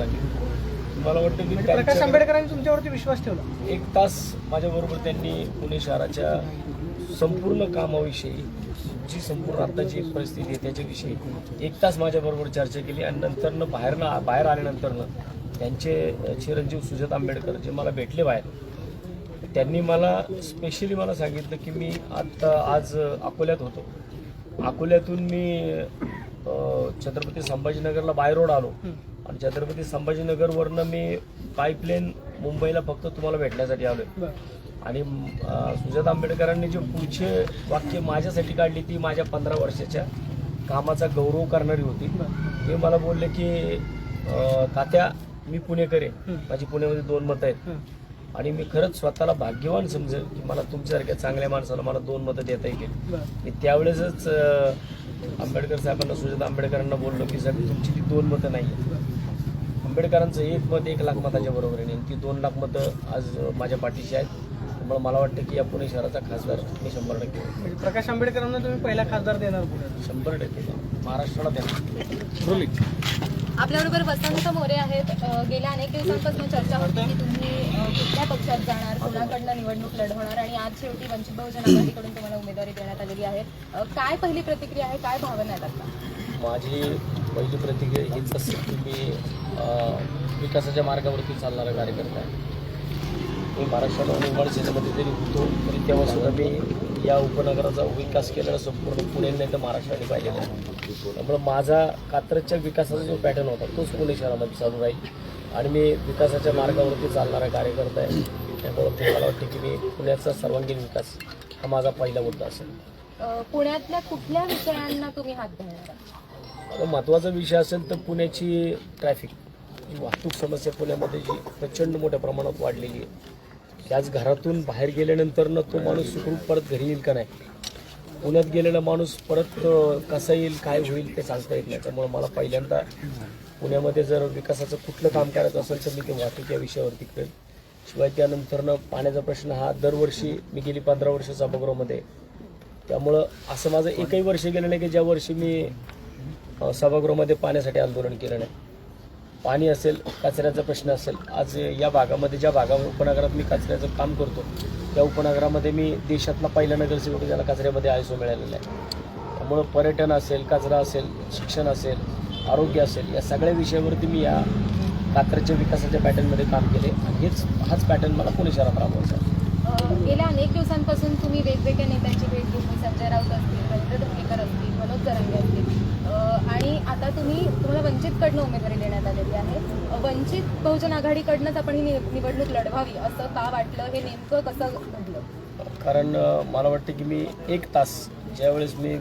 सांगितलं मला वाटतं की म्हणजे प्रकाश आंबेडकरांनी तुमच्यावरती विश्वास ठेवला? एक तास माझ्याबरोबर त्यांनी पुणे शहराच्या संपूर्ण कामाविषयी जी संपूर्ण आत्ताची एक परिस्थिती आहे त्याच्याविषयी एक तास माझ्याबरोबर चर्चा केली आणि नंतरनं बाहेरनं बाहेर आल्यानंतरनं त्यांचे चिरंजीव सुजात आंबेडकर जे मला भेटले बाहेर त्यांनी मला स्पेशली मला सांगितलं की मी आत्ता आज अकोल्यात होतो. अकोल्यातून मी छत्रपती संभाजीनगरला बाय रोड आलो. आणि छत्रपती संभाजीनगरवरनं मी पाईपलाईन मुंबईला फक्त तुम्हाला भेटण्यासाठी आलोय. आणि सुजात आंबेडकरांनी जे पुढचे वाक्य माझ्यासाठी काढली ती माझ्या पंधरा वर्षाच्या कामाचा गौरव करणारी होती. ते मला बोलले की तात्या मी पुणेकर आहे माझी पुण्यामध्ये दोन मतं आहेत. आणि मी खरंच स्वतःला भाग्यवान समजेल की मला तुमच्यासारख्या चांगल्या माणसाला मला दोन मतं देता येतील. मी त्यावेळेसच आंबेडकर साहेबांना सुजात आंबेडकरांना बोललो की साहेब तुमची ती दोन मतं नाही आहेत आंबेडकरांचं एक मत एक लाख मताच्या बरोबर आहे आणि ती दोन लाख मतं आज माझ्या पाठीशी आहेत. त्यामुळे मला वाटतं की या पुणे शहराचा खासदार मी शंभर टक्के. म्हणजे प्रकाश आंबेडकरांना तुम्ही पहिला खासदार देणार पुण्यात शंभर टक्के. महाराष्ट्राला देणार. आपल्याबरोबर वसंत मोरे आहेत. गेल्या अनेक दिवसांपासून चर्चा होती की तुम्ही कुठल्या पक्षात जाणार? कोणाकडनं निवडणूक लढवणार? आणि आज शेवटी वंचित बहुजन आघाडीकडून तुम्हाला उमेदवारी देण्यात आलेली आहे काय पहिली प्रतिक्रिया आहे? काय भावना आहेत आता? माझी पहिली प्रतिक्रिया हीच असेल की मी विकासाच्या मार्गावरती चालणारा कार्यकर्ता आहे. मी महाराष्ट्राला निवड सेनेमध्ये जरी होतो. तरी तेव्हा सुद्धा मी या उपनगराचा विकास केलेला संपूर्ण पुणे नाही तर महाराष्ट्राने पाहिलेला त्यामुळे माझा कात्रजच्या विकासाचा जो पॅटर्न होता तोच पुणे शहरामध्ये चालू राहील. आणि मी विकासाच्या मार्गावरती चालणारा कार्यकर्ता आहे. त्यामुळे मला वाटतं की मी पुण्याचा सर्वांगीण विकास हा माझा पहिला मुद्दा असेल. पुण्यातल्या कुठल्या विषयांना तुम्ही हात धरणार? महत्त्वाचा विषय असेल तर पुण्याची ट्रॅफिक ही वाहतूक समस्या पुण्यामध्ये जी प्रचंड मोठ्या प्रमाणात वाढलेली आहे. त्याच घरातून बाहेर गेल्यानंतरनं तो माणूस सुखरूप परत घरी येईल का नाही? पुण्यात गेलेला माणूस परत कसा येईल काय होईल ते सांगता येत नाही. त्यामुळे मला पहिल्यांदा पुण्यामध्ये जर विकासाचं कुठलं काम करायचं असेल तर मी ते वाहतूक या विषयावरती करेल. शिवाय त्यानंतरनं पाण्याचा प्रश्न हा दरवर्षी मी गेली पंधरा वर्ष सभागृहामध्ये. त्यामुळं असं माझं एकही वर्ष गेलं नाही की ज्या वर्षी मी सभागृहामध्ये पाण्यासाठी आंदोलन केलं नाही. पाणी असेल कचऱ्याचा प्रश्न असेल आज या भागामध्ये ज्या भागा उपनगरात मी कचऱ्याचं काम करतो त्या उपनगरामध्ये मी देशातला पहिला नगरसेवक ज्याला कचऱ्यामध्ये आयसो मिळालेला आहे. त्यामुळं पर्यटन असेल कचरा असेल शिक्षण असेल आरोग्य असेल या सगळ्या विषयावरती मी या कात्रजच्या विकासाच्या पॅटर्नमध्ये काम केले. आणि हेच हाच पॅटर्न मला पुणे शहरात राबवायचा गेल्या अनेक दिवसांपासून तुम्ही वेगवेगळ्या नेत्यांची भेट घेतली संजय राऊत असतील रवींद्र धोंडेकर असतील मनोज तरंगे आता तुम्ही तुम्हाला वंचितकडनं उमेदवारी देण्यात आलेली आहे. वंचित बहुजन आघाडीकडनंच आपण ही निवडणूक लढवावी असं का वाटलं? हे नेमकं कसं घडलं? कारण मला वाटतं की मी एक तास ज्यावेळेस मी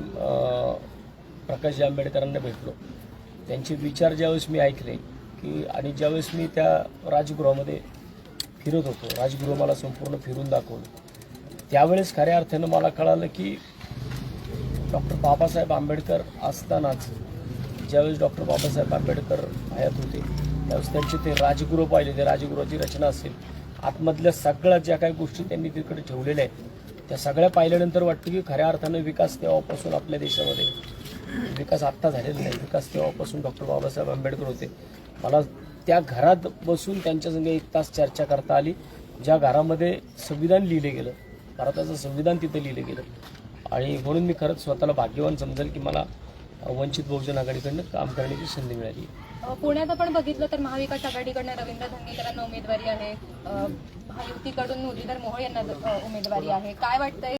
प्रकाश आंबेडकरांना भेटलो त्यांचे विचार ज्यावेळेस मी ऐकले की आणि ज्यावेळेस मी त्या राजगृहामध्ये फिरत होतो राजगृह मला संपूर्ण फिरून दाखवलं त्यावेळेस खऱ्या अर्थानं मला कळालं की डॉक्टर बाबासाहेब आंबेडकर असतानाच ज्यावेळेस डॉक्टर बाबासाहेब आंबेडकर हयात होते त्यावेळेस त्यांचे ते राजगृह पाहिले ते राजगृहाची रचना असेल. आतमधल्या सगळ्या ज्या काही गोष्टी त्यांनी तिकडे ठेवलेल्या आहेत त्या सगळ्या पाहिल्यानंतर वाटतं की खऱ्या अर्थानं विकास तेव्हापासून आपल्या देशामध्ये विकास आत्ता झालेला नाही विकास तेव्हापासून डॉक्टर बाबासाहेब आंबेडकर होते. मला त्या घरात बसून त्यांच्यासंगे एक तास चर्चा करता आली ज्या घरामध्ये संविधान लिहिलं गेलं भारताचं संविधान तिथं लिहिलं गेलं. आणि म्हणून मी खरंच स्वतःला भाग्यवान समजेल की मला वंचित बहुजन आघाडीकडनं काम करण्याची संधी मिळाली. पुण्यात आपण बघितलं तर महाविकास आघाडीकडनं रवींद्र धंगेकरांना उमेदवारी आहे. महायुतीकडून मुरलीधर मोहोळ यांना उमेदवारी आहे. काय वाटतंय?